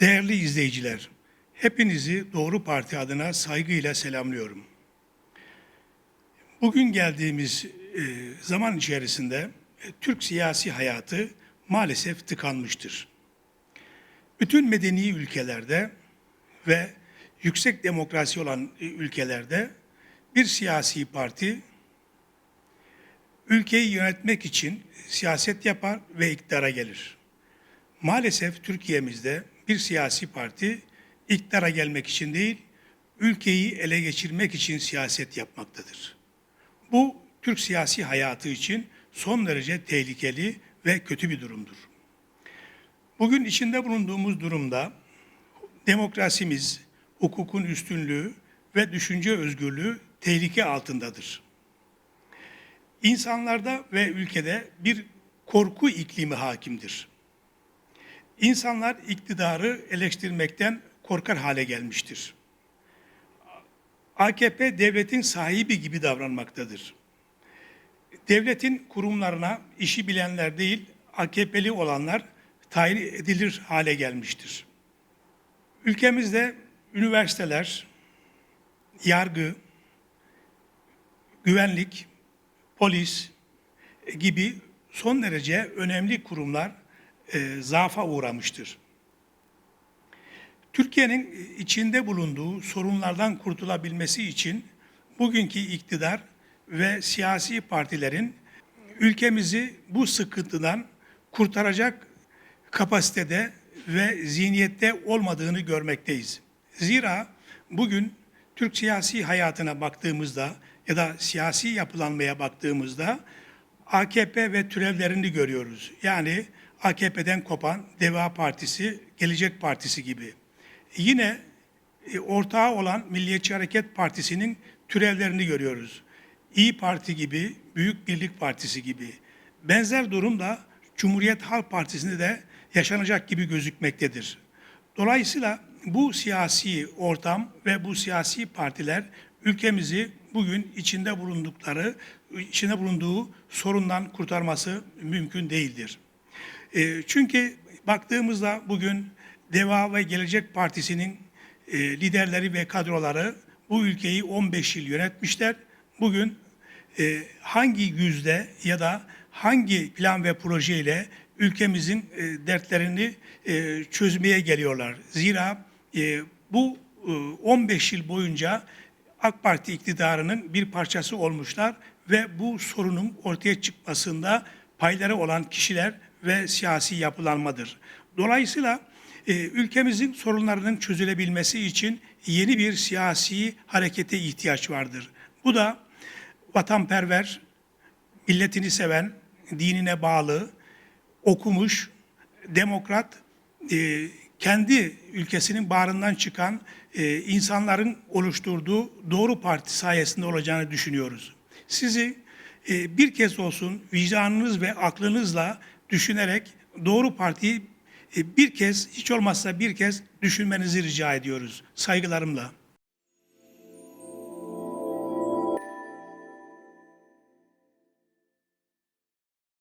Değerli izleyiciler, hepinizi Doğru Parti adına saygıyla selamlıyorum. Bugün geldiğimiz e, zaman içerisinde e, Türk siyasi hayatı maalesef tıkanmıştır. Bütün medeni ülkelerde ve yüksek demokrasi olan e, ülkelerde bir siyasi parti ülkeyi yönetmek için siyaset yapar ve iktidara gelir. Maalesef Türkiye'mizde bir siyasi parti iktidara gelmek için değil, ülkeyi ele geçirmek için siyaset yapmaktadır. Bu Türk siyasi hayatı için son derece tehlikeli ve kötü bir durumdur. Bugün içinde bulunduğumuz durumda demokrasimiz, hukukun üstünlüğü ve düşünce özgürlüğü tehlike altındadır. İnsanlarda ve ülkede bir korku iklimi hakimdir. İnsanlar iktidarı eleştirmekten korkar hale gelmiştir. AKP devletin sahibi gibi davranmaktadır. Devletin kurumlarına işi bilenler değil, AKP'li olanlar tayin edilir hale gelmiştir. Ülkemizde üniversiteler, yargı, güvenlik, polis gibi son derece önemli kurumlar e, zaafa uğramıştır. Türkiye'nin içinde bulunduğu sorunlardan kurtulabilmesi için bugünkü iktidar ve siyasi partilerin ülkemizi bu sıkıntıdan kurtaracak kapasitede ve zihniyette olmadığını görmekteyiz. Zira bugün Türk siyasi hayatına baktığımızda ya da siyasi yapılanmaya baktığımızda AKP ve türevlerini görüyoruz. Yani AKP'den kopan Deva Partisi, Gelecek Partisi gibi. Yine e, ortağı olan Milliyetçi Hareket Partisi'nin türevlerini görüyoruz. İyi Parti gibi, Büyük Birlik Partisi gibi. Benzer durum da Cumhuriyet Halk Partisi'nde de yaşanacak gibi gözükmektedir. Dolayısıyla bu siyasi ortam ve bu siyasi partiler ülkemizi bugün içinde bulundukları, içinde bulunduğu sorundan kurtarması mümkün değildir. E, çünkü baktığımızda bugün Deva ve Gelecek Partisi'nin e, liderleri ve kadroları bu ülkeyi 15 yıl yönetmişler. Bugün e, hangi yüzde ya da hangi plan ve projeyle ülkemizin e, dertlerini e, çözmeye geliyorlar. Zira e, bu e, 15 yıl boyunca AK Parti iktidarının bir parçası olmuşlar ve bu sorunun ortaya çıkmasında payları olan kişiler ve siyasi yapılanmadır. Dolayısıyla e, ülkemizin sorunlarının çözülebilmesi için yeni bir siyasi harekete ihtiyaç vardır. Bu da vatanperver, milletini seven, dinine bağlı, okumuş, demokrat, e, kendi ülkesinin bağrından çıkan e, insanların oluşturduğu Doğru Parti sayesinde olacağını düşünüyoruz. Sizi e, bir kez olsun vicdanınız ve aklınızla düşünerek Doğru Parti'yi e, bir kez, hiç olmazsa bir kez düşünmenizi rica ediyoruz. Saygılarımla.